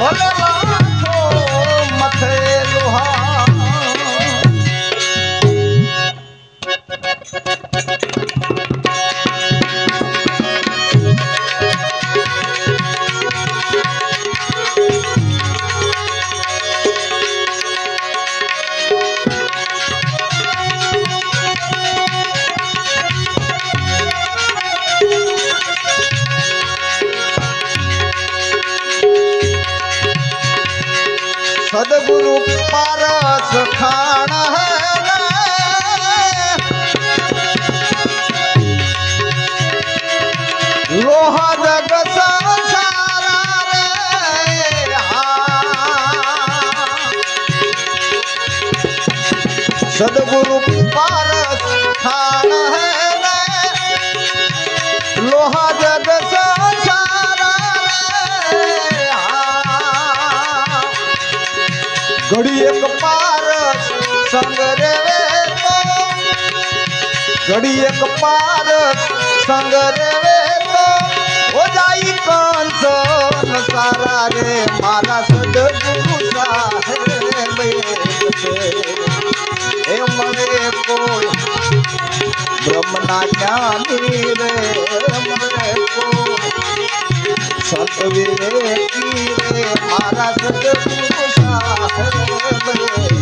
完了了 સદગુરુ પારસ ખાણ લોહા જગ સંસારા રે. સદગુરુ પારસ ખાણ હે લોહા જગ સંસારા ઘડી એક પારસ સંગ રેવે તો ઘડી એક પારસ સંગ રેવે તો ઓ જાય કંસ સારા રે મારા સદગુરુ સાહેબ છે એ મને કોઈ બ્રહ્મના જ્ઞાની રે મને કોઈ સંત વિવેકી રે મારા સદગુરુ Thank you.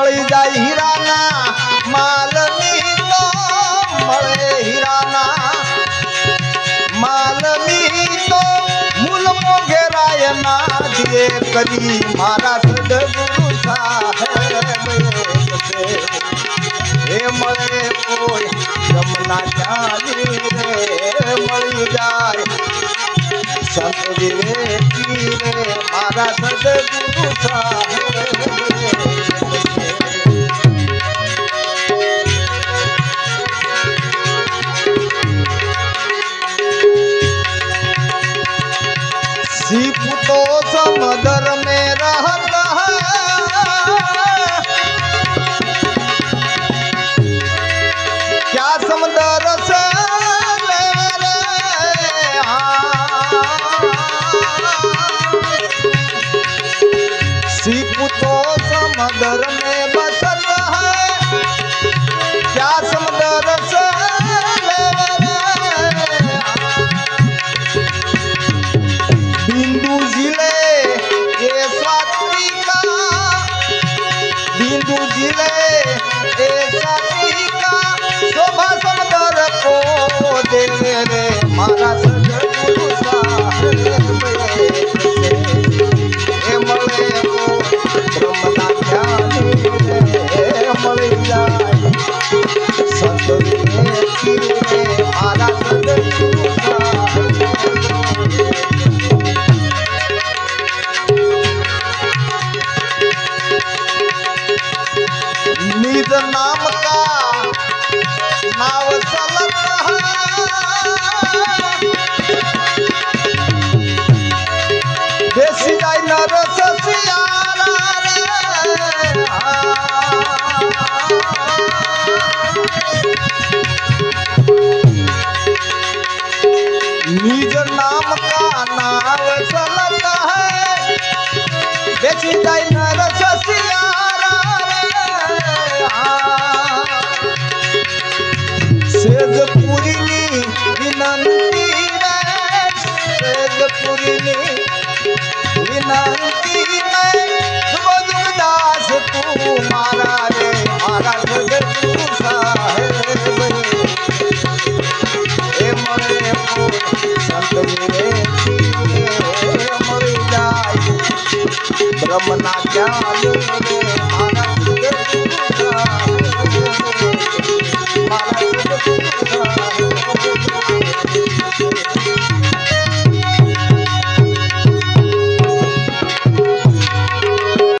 मड़ी जाई हिराना मालनी तो मड़े हिराना। मालनी तो मूल मोगेरायना दिए करी मारा सदगुरु साहब। हे मड़े कोई जमुना चाली रे मड़ी जाए संत विवेकी रे, मारा सदगुरु साहब। समंदर में बसता है। क्या समंदर से बिंदु ज़िले ये स्वाति का, बिंदु ज़िले ये स्वाति का, शोभा सुंदर को दे रे Oh.